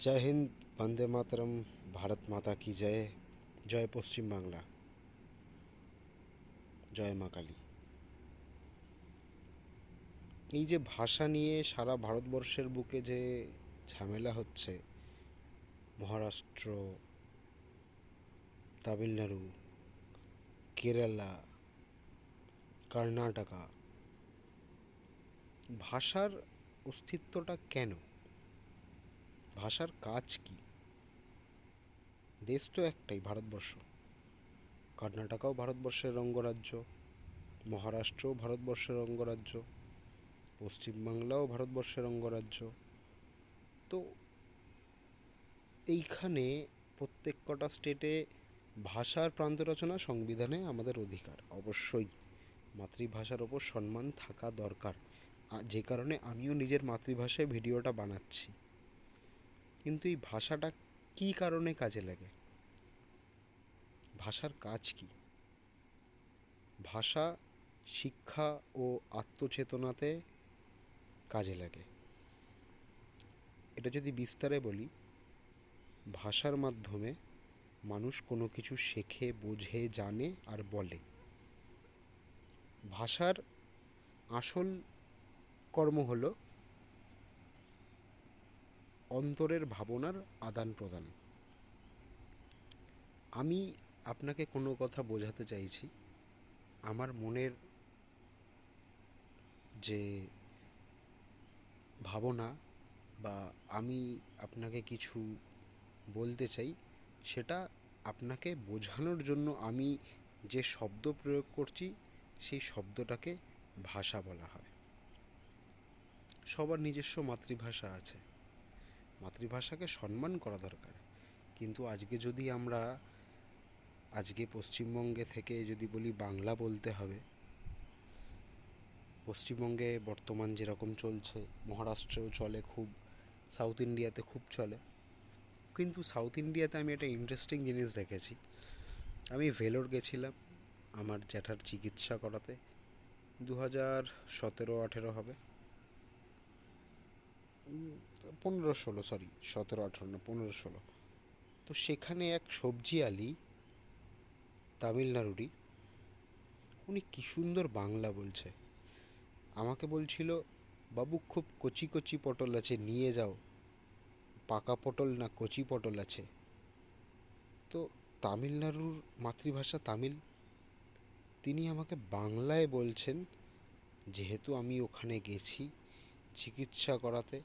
জয় হিন্দ বন্দে মাতরম ভারত মাতা কি জয় জয় পশ্চিম বাংলা জয় মা কালী এই যে ভাষা নিয়ে সারা ভারতবর্ষের বুকে যে ঝামেলা হচ্ছে, মহারাষ্ট্র, তামিলনাড়ু, কেরালা, কর্ণাটকা, ভাষার অস্তিত্বটা কেন? ভাষার কাজ কি? দেশ তো একটাই, ভারতবর্ষ। কর্ণাটকাও ভারতবর্ষের অঙ্গরাজ্য, মহারাষ্ট্রও ভারতবর্ষের অঙ্গরাজ্য, পশ্চিমবাংলাও ভারতবর্ষের অঙ্গরাজ্য। তো এইখানে প্রত্যেক কটা স্টেটে ভাষার প্রান্ত রচনা সংবিধানে আমাদের অধিকার, অবশ্যই। মাতৃভাষার ওপর সম্মান থাকা দরকার। যে কারণে আমিও নিজের মাতৃভাষায় ভিডিওটা বানাচ্ছি। কিন্তু এই ভাষাটা কি কারণে কাজে লাগে? ভাষার কাজ কি? ভাষা শিক্ষা ও আত্মচেতনাতে কাজে লাগে। এটা যদি বিস্তারে বলি, ভাষার মাধ্যমে মানুষ কোনো কিছু শেখে, বোঝে, জানে আর বলে। ভাষার আসল কর্ম হলো অন্তরের ভাবনার আদান প্রদান আমি আপনাকে কোনো কথা বোঝাতে চাইছি। আমার মনের যে ভাবনা বা আমি আপনাকে কিছু বলতে চাই, সেটা আপনাকে বোঝানোর জন্য আমি যে শব্দ প্রয়োগ করছি, সেই শব্দটাকে ভাষা বলা হয়। সবার নিজস্ব মাতৃভাষা আছে। মাতৃভাষাকে সম্মান করা দরকার। কিন্তু আজকে যদি আমরা, আজকে পশ্চিমবঙ্গে থেকে যদি বলি বাংলা বলতে হবে, পশ্চিমবঙ্গে বর্তমান যেরকম চলছে, মহারাষ্ট্রেও চলে খুব, সাউথ ইন্ডিয়াতে খুব চলে। কিন্তু সাউথ ইন্ডিয়াতে আমি একটা ইন্টারেস্টিং জিনিস দেখেছি। আমি ভেলোর গেছিলাম আমার জ্যাঠার চিকিৎসা করাতে দু হাজার সতেরো আঠেরো হবে। পনেরো ষোলো সরি সতেরো, আঠারো না পনেরো ষোলো। তো সেখানে এক সবজি আলি তামিলনাড়ুরই উনি কী সুন্দর বাংলা বলছে। আমাকে বলছিল, বাবু, খুব কচি কচি পটল আছে, নিয়ে যাও। পাকা পটল না কচি পটল আছে? তো তামিলনাড়ুর মাতৃভাষা তামিল। তিনি আমাকে বাংলায় বলছেন, যেহেতু আমি ওখানে গেছি চিকিৎসা করাতে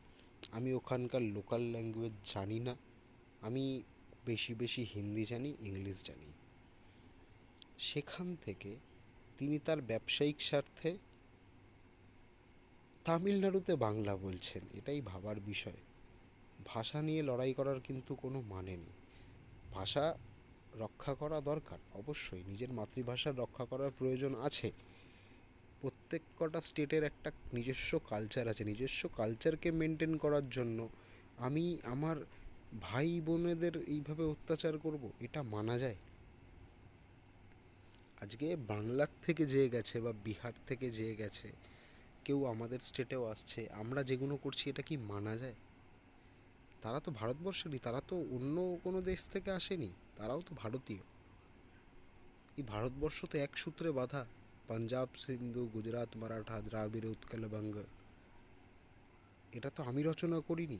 আমি ওখানকার লোকাল ল্যাঙ্গুয়েজ জানি না। আমি বেশি বেশি হিন্দি জানি, ইংলিশ জানি। সেখান থেকে তিনি তার ব্যবসায়িক স্বার্থে তামিলনাড়ুতে বাংলা বলছেন, এটাই ভাবার বিষয়। ভাষা নিয়ে লড়াই করার কিন্তু কোনো মানে নেই। ভাষা রক্ষা করা দরকার, অবশ্যই। নিজের মাতৃভাষার রক্ষা করার প্রয়োজন আছে। প্রত্যেক কটা স্টেটের একটা নিজস্ব কালচার আছে, নিজস্ব কালচারকে মেনটেন করার জন্য আমি আমার ভাই বোনেদের এইভাবে অত্যাচার করব, এটা মানা যায়। আজকে বাংলার থেকে যেয়ে গেছে বা বিহার থেকে যেয়ে গেছে, কেউ আমাদের স্টেটেও আসছে, আমরা যেগুলো করছি, এটা কি মানা যায়? তারা তো ভারতবর্ষেরই তারা তো অন্য কোনো দেশ থেকে আসেনি, তারাও তো ভারতীয়। এই ভারতবর্ষ তো এক সূত্রে বাঁধা। পাঞ্জাব, সিন্ধু, গুজরাট, মারাঠা, দ্রাবিড় উৎকল বঙ্গ এটা তো আমি রচনা করিনি।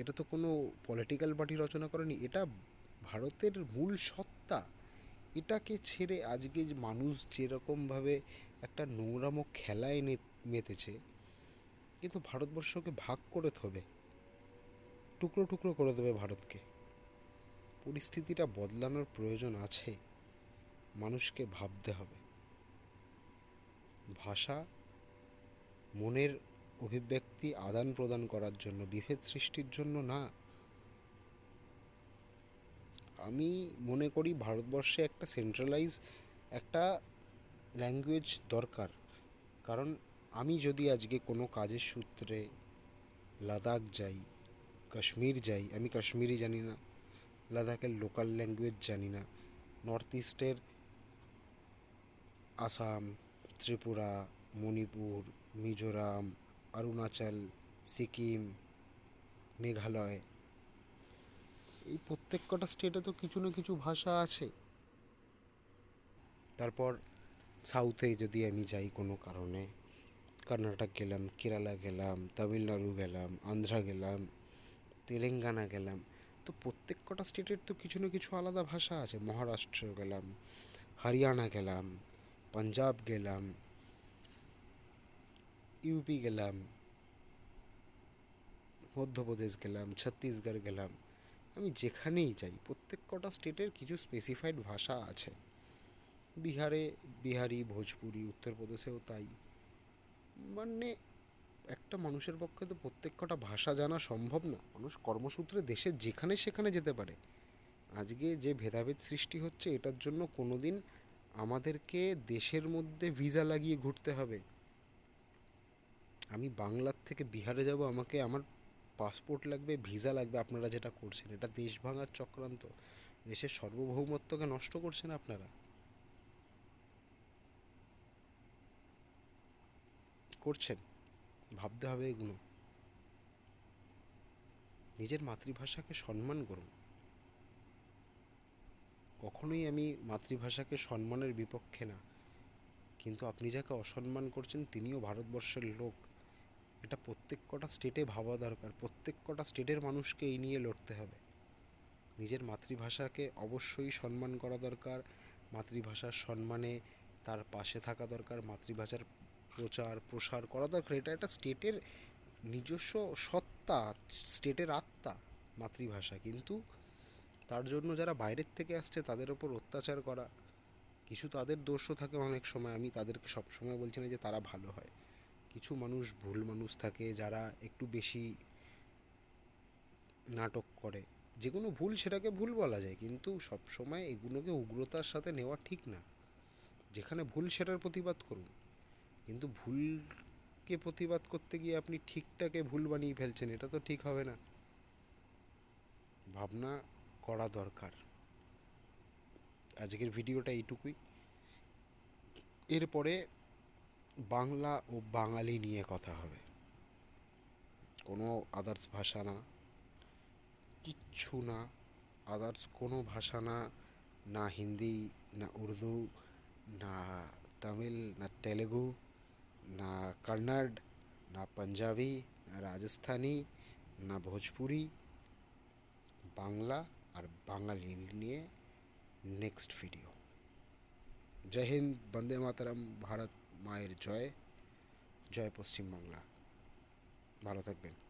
এটা তো কোনো পলিটিক্যাল পার্টি রচনা করেনি। এটা ভারতের মূল সত্তা। এটাকে ছেড়ে আজকে মানুষ যেরকমভাবে একটা নোংরামো খেলায় মেতেছে, কিন্তু ভারতবর্ষকে ভাগ করে থবে, টুকরো টুকরো করে দেবে ভারতকে। পরিস্থিতিটা বদলানোর প্রয়োজন আছে। মানুষকে ভাবতে হবে। ভাষা মনের অভিব্যক্তি আদান প্রদান করার জন্য, বিভেদ সৃষ্টির জন্য না। আমি মনে করি ভারতবর্ষে একটা সেন্ট্রালাইজ একটা ল্যাঙ্গুয়েজ দরকার। কারণ আমি যদি আজকে কোনো কাজের সূত্রে লাদাখ যাই, কাশ্মীর যাই, আমি কাশ্মীরি জানি না, লাদাখের লোকাল ল্যাঙ্গুয়েজ জানি না নর্থ ইস্টের আসাম, ত্রিপুরা, মণিপুর, মিজোরাম, অরুণাচল, সিকিম, মেঘালয়। এই প্রত্যেক কটা স্টেটে তো কিছু না কিছু ভাষা আছে। তারপর সাউথে যদি আমি যাই কোনো কারণে, কর্ণাটক গেলাম, কেরালা গেলাম, তামিলনাড়ু গেলাম, আন্ধ্রা গেলাম, তেলেঙ্গানা গেলাম, তো প্রত্যেক কটা স্টেটের তো কিছু না কিছু আলাদা ভাষা আছে। মহারাষ্ট্র গেলাম, হরিয়ানা গেলাম পাঞ্জাব গেলাম ইউপি গেলাম মধ্যপ্রদেশ গেলাম ছত্তিশগড় গেলাম আমি যেখানেই যাই, প্রত্যেক কটা স্টেটের কিছু স্পেসিফাইড ভাষা আছে। বিহারে বিহারি, ভোজপুরি, উত্তরপ্রদেশেও তাই। মানে একটা মানুষের পক্ষে তো প্রত্যেক কটা ভাষা জানা সম্ভব না। মানুষ কর্মসূত্রে দেশের যেখানে সেখানে যেতে পারে। আজকে যে ভেদাভেদ সৃষ্টি হচ্ছে, এটার জন্য কোনো দিন আমাদেরকে দেশের মধ্যে ভিসা লাগিয়ে ঘুরতে হবে। আমি বাংলার থেকে বিহারে যাব, আমাকে আমার পাসপোর্ট লাগবে, ভিসা লাগবে, আপনারা যেটা করছেন। এটা দেশ ভাঙার চক্রান্ত। দেশের সার্বভৌমত্বকে নষ্ট করছেন আপনারা। করছেন। ভাবতে হবে এগুলো। নিজের মাতৃভাষাকে সম্মান করুন। কখনোই আমি মাতৃভাষাকে সম্মানের বিপক্ষে না। কিন্তু আপনি যাকে অসম্মান করছেন, তিনিও ভারতবর্ষের লোক। এটা প্রত্যেক কটা স্টেটে ভাবা দরকার। প্রত্যেক কটা স্টেটের মানুষকে এই নিয়ে লড়তে হবে। নিজের মাতৃভাষাকে অবশ্যই সম্মান করা দরকার। মাতৃভাষার সম্মানে তার পাশে থাকা দরকার। মাতৃভাষার প্রচার, প্রসার করা দরকার। এটা একটা স্টেটের নিজস্ব সত্তা স্টেটের আত্মা, মাতৃভাষা। কিন্তু তার জন্য যারা বাইরের থেকে আসছে, তাদের ওপর অত্যাচার করা। কিছু তাদের দোষও থাকে অনেক সময়। আমি তাদেরকে সবসময় বলছি না যে তারা ভালো হয়। কিছু মানুষ, ভুল মানুষ থাকে যারা একটু বেশি নাটক করে। যে কোনো ভুল সেটাকে ভুল বলা যায়, কিন্তু সব সময় এগুলোকে উগ্রতার সাথে নেওয়া ঠিক না। যেখানে ভুল সেটার প্রতিবাদ করুন। কিন্তু ভুলকে প্রতিবাদ করতে গিয়ে আপনি ঠিকটাকে ভুল বানিয়ে ফেলছেন, এটা তো ঠিক হবে না। ভাবনা করা দরকার। আজকের ভিডিওটা এইটুকুই। এরপরে বাংলা ও বাঙালি নিয়ে কথা হবে। কোনো আদার্স ভাষা না, কিচ্ছু না। আদার্স কোনো ভাষা না না হিন্দি, না উর্দু, না তামিল, না তেলেগু, না কন্নড়, না পাঞ্জাবি, না রাজস্থানি, না ভোজপুরি, বাংলা আর বাঙালি নিয়ে নেক্সট ভিডিও জয় হিন্দ, বন্দে মাতারাম, ভারত মায়ের জয় জয় পশ্চিমবাংলা। ভালো থাকবেন।